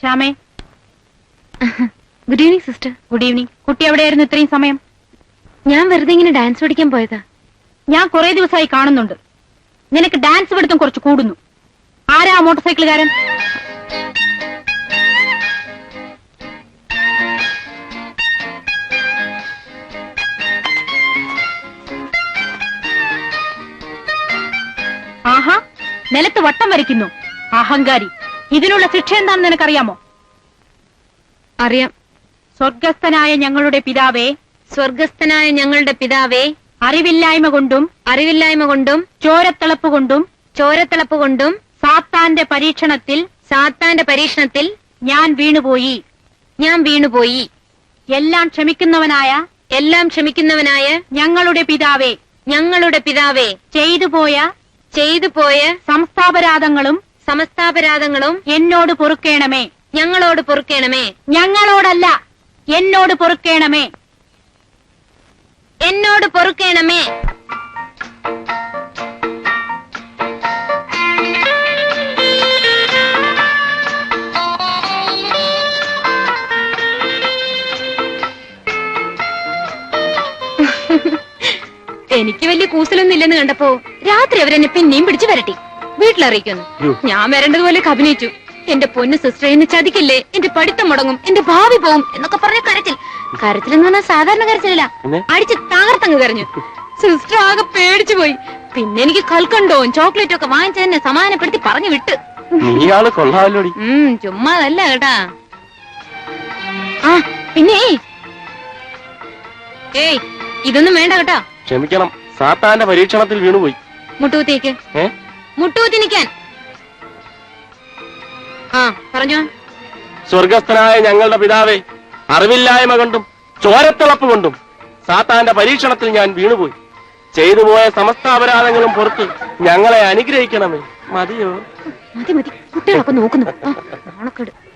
ശ്യാമേ. Good evening sister. Good evening കുട്ടി എവിടെയായിരുന്നു ഇത്രയും സമയം? ഞാൻ വെറുതെ ഇങ്ങനെ ഡാൻസ് പഠിക്കാൻ പോയതാ. ഞാൻ കുറെ ദിവസമായി കാണുന്നുണ്ട്. നിനക്ക് ഡാൻസ് പഠിത്തം കുറച്ച് കൂടുന്നു. ആരാ മോട്ടോർ സൈക്കിളുകാരൻ ആഹാ നിലത്ത് വട്ടം വരയ്ക്കുന്നു. അഹങ്കാരി. ഇതിനുള്ള ശിക്ഷ എന്താണെന്ന് നിനക്കറിയാമോ? അറിയാം. സ്വർഗസ്ഥനായ ഞങ്ങളുടെ പിതാവേ സ്വർഗസ്ഥനായ ഞങ്ങളുടെ പിതാവേ അറിവില്ലായ്മ കൊണ്ടും അറിവില്ലായ്മ കൊണ്ടും ചോരത്തിളപ്പ് കൊണ്ടും ചോരത്തിളപ്പ് കൊണ്ടും സാത്താന്റെ പരീക്ഷണത്തിൽ സാത്താന്റെ പരീക്ഷണത്തിൽ ഞാൻ വീണുപോയി. ഞാൻ വീണുപോയി. എല്ലാം ക്ഷമിക്കുന്നവനായ എല്ലാം ക്ഷമിക്കുന്നവനായ ഞങ്ങളുടെ പിതാവേ ഞങ്ങളുടെ പിതാവേ ചെയ്തു പോയ ചെയ്തു പോയ സംസ്ഥാപരാധങ്ങളും സമസ്താപരാധങ്ങളും എന്നോട് പൊറുക്കേണമേ. ഞങ്ങളോട് പൊറുക്കേണമേ. ഞങ്ങളോടല്ല. എന്നോട് പൊറുക്കേണമേ. എന്നോട് പൊറുക്കേണമേ. എനിക്ക് വലിയ കൂസലൊന്നും ഇല്ലെന്ന് കണ്ടപ്പോ രാത്രി അവരെന്നെ പിന്നെയും പിടിച്ചു വരട്ടി. വീട്ടിലറിയിക്കുന്നു. ഞാൻ വരേണ്ടതുപോലെ അഭിനയിച്ചു എന്റെ പൊന്ന് സിസ്റ്റർ എന്നെ ചതിക്കില്ലേ? എന്റെ പഠിത്തം മുടങ്ങും. എന്റെ ഭാവി പോവും എന്നൊക്കെ പറഞ്ഞ കരച്ചിൽ. കരച്ചിൽ എന്ന് പറഞ്ഞാൽ സാധാരണ കരച്ചിലല്ല. അടിച്ച് തകർത്തങ്ങ് കരഞ്ഞു. സിസ്റ്റർ ആകെ പേടിച്ചു പോയി. പിന്നെ എനിക്ക് കൽക്കണ്ടവും ചോക്ലേറ്റും ഒക്കെ വാങ്ങിച്ച് തന്നെ സമാധാനപ്പെടുത്തി പറഞ്ഞു വിട്ട്. നീയാൾ കൊള്ളാമല്ലോടി ഉം ചുമ്മാതല്ല കേട്ടാ. ആ പിന്നെ ഏയ് ഇതൊന്നും വേണ്ട കേട്ടാ. ക്ഷമിക്കണം. സാത്താന്റെ പരീക്ഷണത്തിൽ വീണുപോയി. മുട്ടുകുത്തിയേക്ക്. ഏ? ആ പറഞ്ഞോ. സ്വർഗസ്ഥനായ ഞങ്ങളുടെ പിതാവേ അറിവില്ലായ്മ കൊണ്ടും ചോരത്തിളപ്പ് കൊണ്ടും സാത്താന്റെ പരീക്ഷണത്തിൽ ഞാൻ വീണുപോയി. ചെയ്തു പോയ സമസ്ത അപരാധങ്ങളും പുറത്ത് ഞങ്ങളെ അനുഗ്രഹിക്കണമേ. മതിയോ? മതി മതി. കുട്ടികളൊക്കെ നോക്കുന്നു.